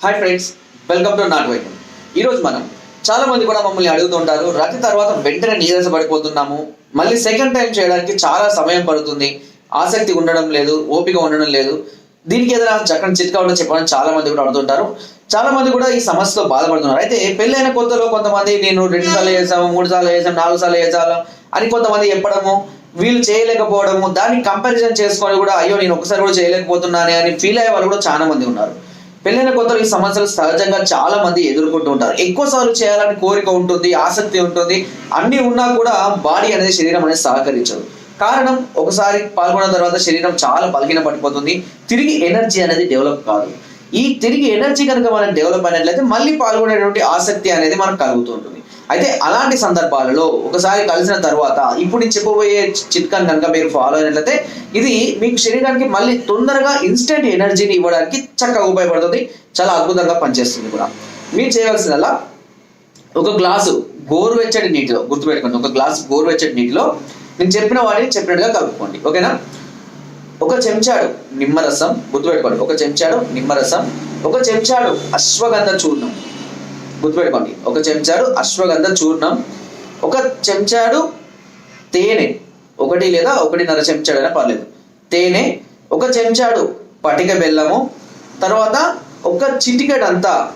Hi friends welcome to not white ఈరోజు మనం చాలా మంది కూడా మమ్మల్ని అడుగుతుంటారు రతి తర్వాత వెంటనే నీరస పడిపోతున్నాము మళ్ళీ సెకండ్ టైం చేయడానికి చాలా సమయం పడుతుంది ఆసక్తి ఉండడం లేదు ఓపిక ఉండడం లేదు. దీనికి ఏదైనా చక్కని చిట్కా ఉంటే చెప్పాలని చాలా మంది కూడా అడుగుతుంటారు. చాలా మంది కూడా ఈ సమస్యతో బాధపడుతున్నారు. అయితే పెళ్ళైన కొత్తలో కొంతమంది నేను రెండు సార్లు వేసాము మూడు సార్లు వేసాము నాలుగు సార్లు చేసాము అని కొంతమంది చెప్పడము వీళ్ళు చేయలేకపోవడము దాన్ని కంపారిజన్ చేసుకొని కూడా అయ్యో నేను ఒకసారి కూడా చేయలేకపోతున్నానే అని ఫీల్ అయ్యే వాళ్ళు కూడా చాలా మంది ఉన్నారు. పెళ్ళైన కొత్తలో ఈ సమస్యలు సహజంగా చాలా మంది ఎదుర్కొంటూ ఉంటారు. ఎక్కువ సార్లు చేయాలని కోరిక ఉంటుంది ఆసక్తి ఉంటుంది. అన్ని ఉన్నా కూడా బాడీ అనేది శరీరం అనేది సహకరించదు. కారణం ఒకసారి పాల్గొన్న తర్వాత శరీరం చాలా బలహీన పడిపోతుంది తిరిగి ఎనర్జీ అనేది డెవలప్ కాదు. ఈ తిరిగి ఎనర్జీ కనుక మనం డెవలప్ అయినట్లయితే మళ్ళీ పాల్గొనేటువంటి ఆసక్తి అనేది మనకు కలుగుతుంటుంది. అయితే అలాంటి సందర్భాలలో ఒకసారి కలిసిన తర్వాత ఇప్పుడు నేను చెప్పబోయే చిట్కాని కనుక మీరు ఫాలో అయినట్లయితే ఇది మీకు శరీరానికి మళ్ళీ తొందరగా ఇన్స్టెంట్ ఎనర్జీని ఇవ్వడానికి చక్కగా ఉపయోగపడుతుంది. చాలా అద్భుతంగా పనిచేస్తుంది కూడా. మీరు చేయవలసిందల్లా ఒక గ్లాసు గోరువెచ్చటి నీటిలో గుర్తుపెట్టుకోండి. ఒక గ్లాసు గోరువెచ్చటి నీటిలో నేను చెప్పిన వాటిని చెప్పినట్టుగా కలుపుకోండి. ఓకేనా? ఒక చెంచాడు నిమ్మరసం గుర్తుపెట్టుకోండి. ఒక చెంచాడు నిమ్మరసం ఒక చెంచాడు అశ్వగంధ చూర్ణం. గుర్తుపెట్టుకోండి. ఒక చెంచాడు అశ్వగంధ చూర్ణం ఒక చెంచాడు తేనె. ఒకటి లేదా ఒకటిన్నర చెంచాడు అయినా పర్లేదు. తేనె ఒక చెంచాడు పటిక బెల్లము తర్వాత ఒక చిటికెడంతా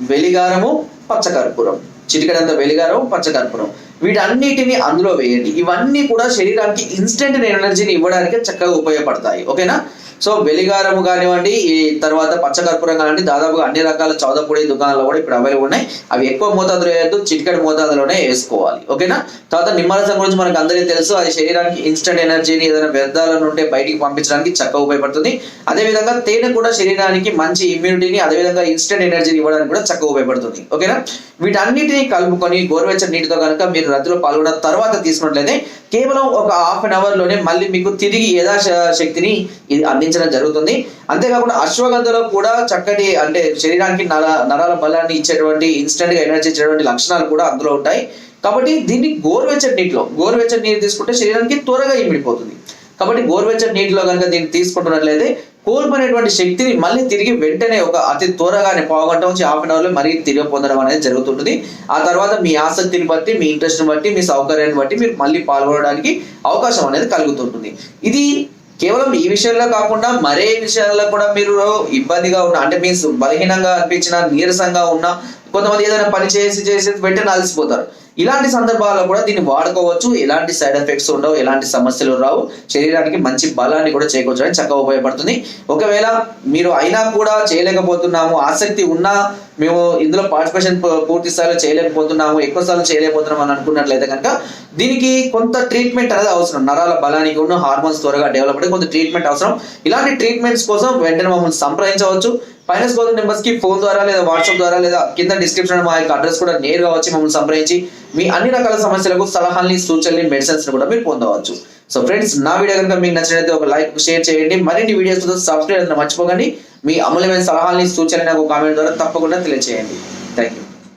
వెలిగారము పచ్చకర్పూరం చిటికెడంత వెలిగారం పచ్చకర్పూరం వీటన్నిటిని అందులో వేయండి. ఇవన్నీ కూడా శరీరానికి ఇన్స్టెంట్ ఎనర్జీని ఇవ్వడానికి చక్కగా ఉపయోగపడతాయి. ఓకేనా? సో వెలిగారము కానివ్వండి ఈ తర్వాత పచ్చకర్పూరం కానివ్వండి దాదాపుగా అన్ని రకాల చౌదపొడి దుకాణాల్లో కూడా ఇప్పుడు అవైలబుల్ ఉన్నాయి. అవి ఎక్కువ మోతాదులో వేయద్దు చిటికెడు మోతాదులోనే వేసుకోవాలి. ఓకేనా? తర్వాత నిమ్మరసం గురించి మనకు అందరికీ తెలుసు అది శరీరానికి ఇన్స్టెంట్ ఎనర్జీని ఏదైనా వ్యర్థాల నుండి బయటికి పంపించడానికి చక్కగా ఉపయోగపడుతుంది. అదేవిధంగా తేనె కూడా శరీరానికి మంచి ఇమ్యూనిటీని అదేవిధంగా ఇన్స్టెంట్ ఎనర్జీని ఇవ్వడానికి కూడా చక్కగా ఉపయోగపడుతుంది. ఓకేనా? వీటన్నిటిని కలుపుకొని గోరువెచ్చని నీటితో కనుక మీరు రద్దులో పాల్గొన్న తర్వాత తీసుకున్నట్లయితే కేవలం ఒక హాఫ్ అన్ అవర్లోనే మళ్ళీ మీకు తిరిగి యథా శక్తిని ఇది అందించడం జరుగుతుంది. అంతేకాకుండా అశ్వగంధలో కూడా చక్కటి అంటే శరీరానికి నర నరాల బలాన్ని ఇచ్చేటువంటి ఇన్స్టెంట్గా ఎనర్జీ ఇచ్చేటువంటి లక్షణాలు కూడా అందులో ఉంటాయి. కాబట్టి దీన్ని గోరువెచ్చటి నీటిలో గోరువెచ్చటి నీరు తీసుకుంటే శరీరానికి త్వరగా ఇమిడిపోతుంది. కాబట్టి గోరువెచ్చని నీటిలో కనుక దీన్ని తీసుకుంటున్నట్లయితే కోల్పోయినటువంటి శక్తిని మళ్ళీ తిరిగి వెంటనే ఒక అతి త్వరగానే పావుగంట నుంచి హాఫ్ అన్ అవర్లో మరీ తిరిగి పొందడం అనేది జరుగుతుంటుంది. ఆ తర్వాత మీ ఆసక్తిని బట్టి మీ ఇంట్రెస్ట్ని బట్టి మీ సౌకర్యాన్ని బట్టి మీరు మళ్ళీ పాల్గొనడానికి అవకాశం అనేది కలుగుతుంటుంది. ఇది కేవలం ఈ విషయంలో కాకుండా మరే విషయాల్లో కూడా మీరు ఇబ్బందిగా ఉన్న అంటే మీ బలహీనంగా అనిపించిన నీరసంగా ఉన్న కొంతమంది ఏదైనా పని చేసి చేసి వెంటనే అలసిపోతారు. ఇలాంటి సందర్భాల్లో కూడా దీన్ని వాడుకోవచ్చు. ఎలాంటి సైడ్ ఎఫెక్ట్స్ ఉండవు ఎలాంటి సమస్యలు రావు. శరీరానికి మంచి బలాన్ని కూడా చేకూర్చడానికి చక్కగా ఉపయోగపడుతుంది. ఒకవేళ మీరు అయినా కూడా చేయలేకపోతున్నాము ఆసక్తి ఉన్నా మేము ఇందులో పార్టిసిపేషన్ పూర్తి స్థాయిలో చేయలేకపోతున్నాము ఎక్కువ సార్లు చేయలేకపోతున్నాం అని అనుకున్నట్లయితే కనుక దీనికి కొంత ట్రీట్మెంట్ అనేది అవసరం. నరాల బలానికి ఉన్న హార్మోన్స్ త్వరగా డెవలప్ అయ్యి కొంత ట్రీట్మెంట్ అవసరం. ఇలాంటి ట్రీట్మెంట్స్ కోసం వెంటనే మమ్మల్ని సంప్రదించవచ్చు. ఫైనాన్స్ స్కోర్ నెంబర్స్కి ఫోన్ ద్వారా లేదా వాట్సాప్ ద్వారా లేదా కింద డిస్క్రిప్షన్ మా యొక్క అడ్రస్ కూడా నేరుగా వచ్చి మమ్మల్ని సంప్రదించి మీ అన్ని రకాల సమస్యలకు సలహాలని సూచనలు మెడిసిన్స్ కూడా మీరు పొందవచ్చు. సో ఫ్రెండ్స్ నా వీడియో కనుక మీకు నచ్చినట్లయితే ఒక లైక్ షేర్ చేయండి. మరిన్ని వీడియోస్ కోసం సబ్స్క్రైబ్ మర్చిపోకండి. మీ అమూల్యమైన సలహాలని సూచనలు నాకు కామెంట్ ద్వారా తప్పకుండా తెలియజేయండి థ్యాంక్ యూ